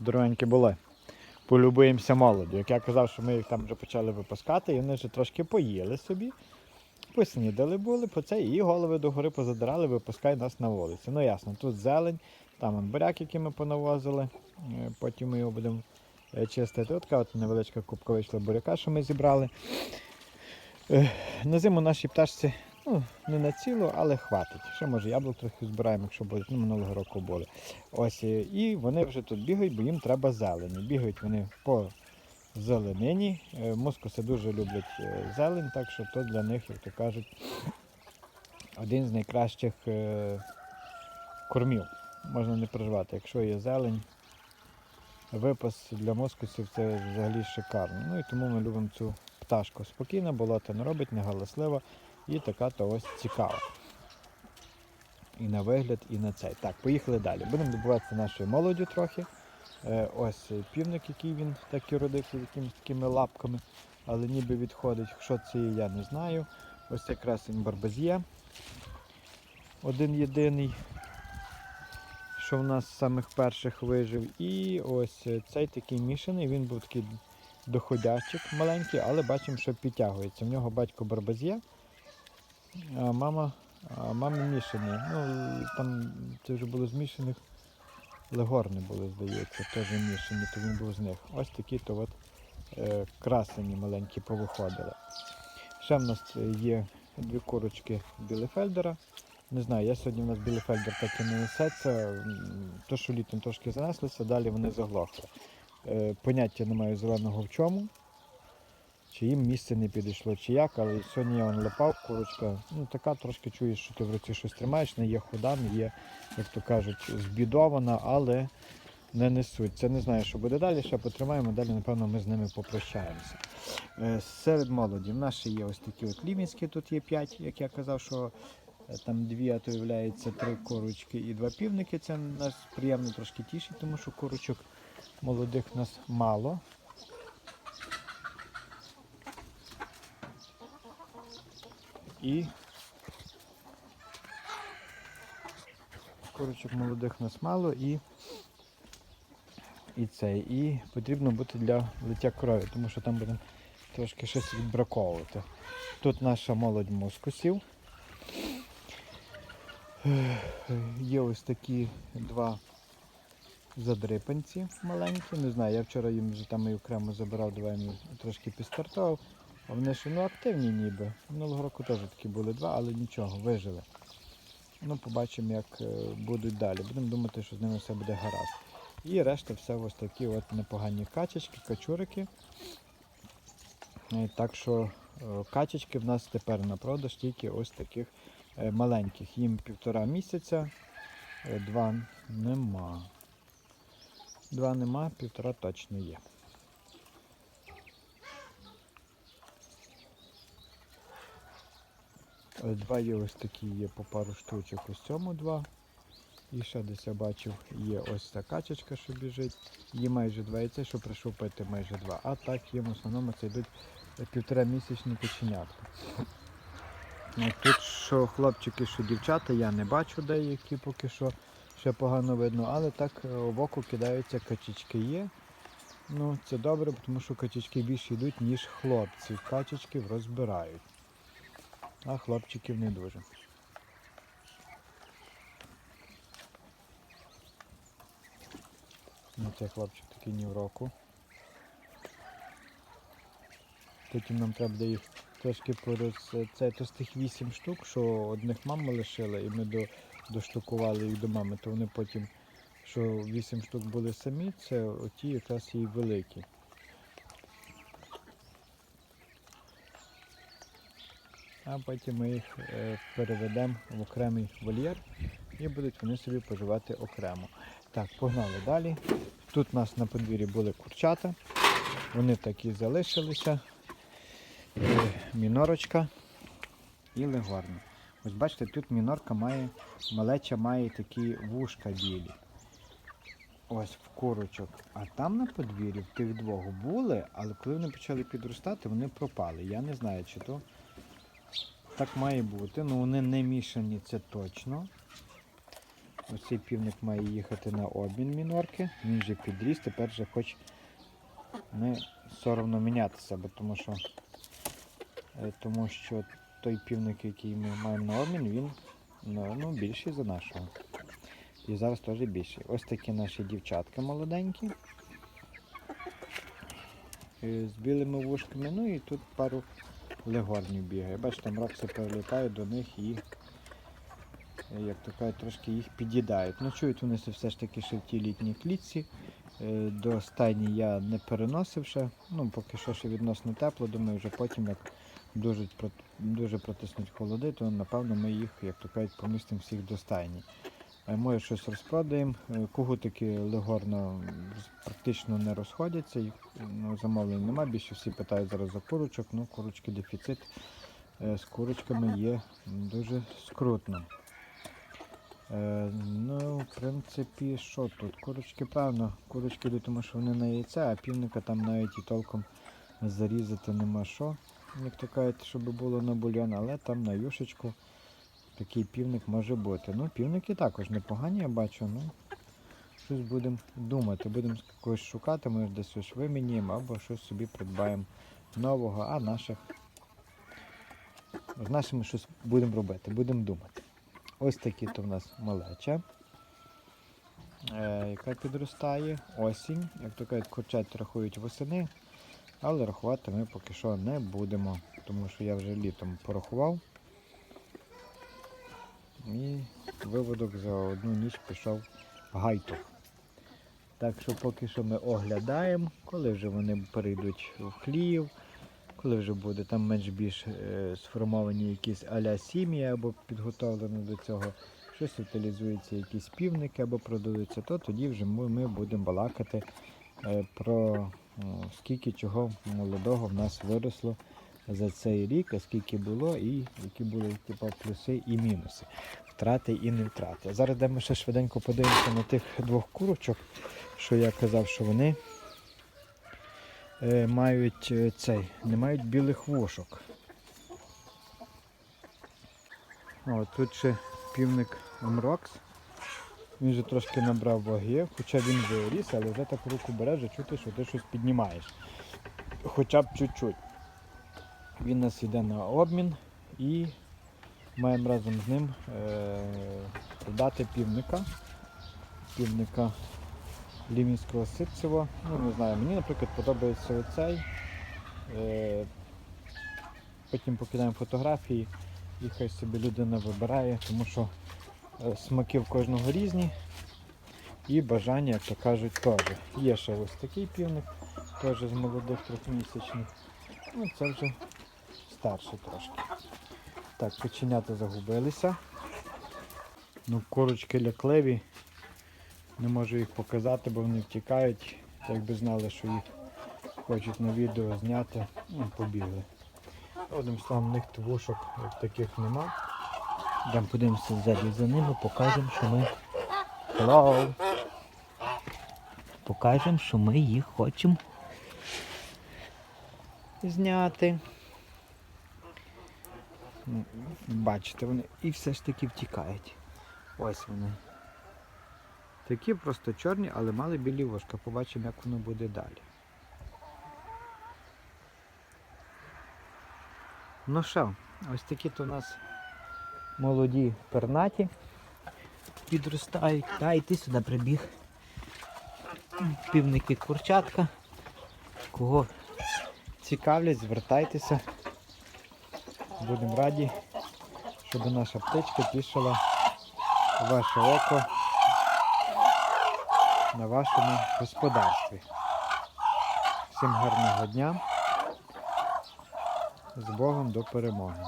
здоровенькі були. Полюбуємося молоддю. Як я казав, що ми їх там вже почали випускати, і вони вже трошки поїли собі. Поснідали були, по це і голови догори позадирали, випускай нас на вулицю. Ну ясно, тут зелень, там буряк, який ми понавозили. Е, Потім ми його будемо е, чистити. От така от невеличка кубка вийшла буряка, що ми зібрали. Е, На зиму нашій пташці ну, не на цілу, але хватить. Ще може яблук трохи збираємо, якщо будуть. Ну, минулого року були. Ось, е, і вони вже тут бігають, бо їм треба зелені. Бігають вони по зеленині. Е, Мускуси дуже люблять е, зелень, так що то для них, як то кажуть, один з найкращих кормів. Можна не переживати. Якщо є зелень, випас для мускусів це взагалі шикарно. Ну і тому ми любимо цю пташку. Спокійна, болота не робить, не галаслива і така то ось цікава. І на вигляд, і на цей. Так, поїхали далі. Будемо добуватися нашою молоддю трохи. Е, ось півник, який він так і родився з якимись такими лапками, але ніби відходить. Що це є, я не знаю. Ось якраз він барбазє. Один єдиний, що в нас з самих перших вижив. І ось цей такий мішаний, він був такий доходячик маленький, але бачимо, що підтягується. В нього батько барбазє, а мама, а мама мішаний. Ну, там це вже було змішаних. Легорни були, здається, теж мішані, то він був з них. Ось такі то от е, красені маленькі повиходили. Ще в нас є дві курочки білефельдера. Не знаю, я сьогодні у нас білефельдер так і не несеться. То, що літом трошки занеслися, далі вони заглохли. Е, поняття не маю зеленого в чому. Чи їм місце не підійшло, чи як, але сьогодні я вон лапав, курочка, ну така трошки чуєш, що ти в руці щось тримаєш, не є худа, не є, як то кажуть, збідована, але не несуть. Це не знаю, що буде далі, ще потримаємо, далі, напевно, ми з ними попрощаємося. Е, Серед молоді в нас ще є ось такі от лімінські, тут є 5, як я казав, що е, там дві, а то являється три курочки і два півники. Це нас приємно трошки тішить, тому що курочок молодих у нас мало. І курочок молодих нас мало і, і це. І потрібно бути для лиття крові, тому що там будемо трошки щось відбраковувати. Тут наша молодь мускусів. Є ось такі два задрипанці маленькі. Не знаю, я вчора їм вже там і окремо забирав, давай їм трошки підстартував. А вони ще ну, активні ніби. Минулого року теж такі були два, але нічого, вижили. Ну, побачимо, як е, будуть далі. Будемо думати, що з ними все буде гаразд. І решта все ось такі от непогані качечки, качурики. Е, Так що е, качечки в нас тепер на продаж тільки ось таких маленьких. Їм півтора місяця, два нема. Два нема, півтора точно є. Два є ось такі є по пару штучок, ось цьому два. І ще десь я бачив, є ось ця качечка, що біжить. Є майже два яйця, що прийшов пити майже два. А так їм в основному це йдуть е, півтора місячні коченятка. Ну, Тут що хлопчики, що дівчата, я не бачу деякі поки що ще погано видно, але так е, в око кидаються качечки є. Ну, це добре, тому що качечки більше йдуть, ніж хлопці. Качечків розбирають. А хлопчиків не дуже. Ну, це хлопчик такий ні в року. Потім нам треба їх трошки пороз... Це то з тих вісім штук, що одних мама лишила, і ми до... доштукували їх до мами, то вони потім, що вісім штук були самі, це оті якраз і великі. А потім ми їх е, переведемо в окремий вольєр і будуть вони собі поживати окремо. Так, погнали далі. Тут у нас на подвір'ї були курчата. Вони такі залишилися. Е, Мінорочка і легорна. Ось бачите, тут мінорка має, малеча має такі вушка білі. Ось в курочок. А там на подвір'ї в тих двох були, але коли вони почали підростати, вони пропали. Я не знаю, чи то так має бути. Ну вони не мішані, це точно. Ось цей півник має їхати на обмін мінорки. Він вже підріс, тепер вже хоч не соромно мінятися, бо тому що, е, тому що той півник, який ми маємо на обмін, він ну, ну, більший за нашого. І зараз теж більший. Ось такі наші дівчатка молоденькі. Е, З білими вушками. Ну і тут пару легорнів бігає. Бачите, там рокси прилітають до них і, як то кажуть, трошки їх під'їдають. Ну, чують вони все ж таки ще в тій літній клітці. Е, До стайні я не переносив ще. Ну, поки що ще відносно тепло, думаю, вже потім, як дуже, дуже протиснуть холоди, то напевно ми їх, як то кажуть, помістимо всіх до стайні. Може щось розпродаємо. Е, Кугутики легорно практично не розходяться, їх ну, замовлень немає. Більше всі питають зараз за курочок, ну курочки дефіцит. Е, З курочками є дуже скрутно. Е, ну, в принципі, що тут? Курочки, правильно, курочки йдуть, тому що вони на яйця, а півника там навіть і толком зарізати нема що, як то кажуть, щоб було на бульйон, але там на юшечку такий півник може бути. Ну, півники також непогані, я бачу. Ну, щось будемо думати, будемо когось шукати, може десь щось виміняємо або щось собі придбаємо нового, а наших з нашими щось будемо робити, будемо думати. Ось такі то в нас малеча, е, яка підростає, осінь, як то кажуть, курчат рахують восени, але рахувати ми поки що не будемо, тому що я вже літом порахував. І виводок за одну ніч пішов гайту. Так що поки що ми оглядаємо, коли вже вони перейдуть в хлів, коли вже буде там менш більш е, сформовані якісь аля сім'ї або підготовлено до цього, щось утилізується, якісь півники або продаються, то тоді вже ми, ми будемо балакати е, про скільки чого молодого в нас виросло за цей рік, скільки було, і які були типу, плюси і мінуси, втрати і не втрати. А Зараз йдемо ще швиденько подивимося на тих двох курочок, що я казав, що вони е, мають е, цей, не мають білих вушок. О, тут ще півник Амрокс. Він вже трошки набрав ваги, хоча він виріс, але вже так руку бере, вже чути, що ти щось піднімаєш. Хоча б чуть-чуть. Він нас йде на обмін і маємо разом з ним е, продати півника. Півника лімінського ситцева. Ну, не знаю, мені, наприклад, подобається оцей. Е, потім покидаємо фотографії і хай собі людина вибирає, тому що е, смаки в кожного різні. І бажання, як то кажуть, теж. Є ще ось такий півник, теж з молодих трьохмісячних. Ну, це вже старше трошки. Так, коченята загубилися. Ну, курочки лякливі. Не можу їх показати, бо вони втікають. Так би знали, що їх хочуть на відео зняти. Ну, побігли. Одним словом, них твушок як таких нема. Йдемо подивимося ззаді за ними, покажемо, що ми. Hello! Покажемо, що ми їх хочемо зняти. Ну, Бачите, вони і все ж таки втікають. Ось вони. Такі просто чорні, але мали білі вушка. Побачимо, як воно буде далі. Ну що, ось такі то у нас молоді пернаті підростають. Та і ти сюди прибіг. Півники курчатка. Кого цікавлять, звертайтеся. Будемо раді, щоб наша птичка тішила ваше око на вашому господарстві. Всім гарного дня. З Богом до перемоги.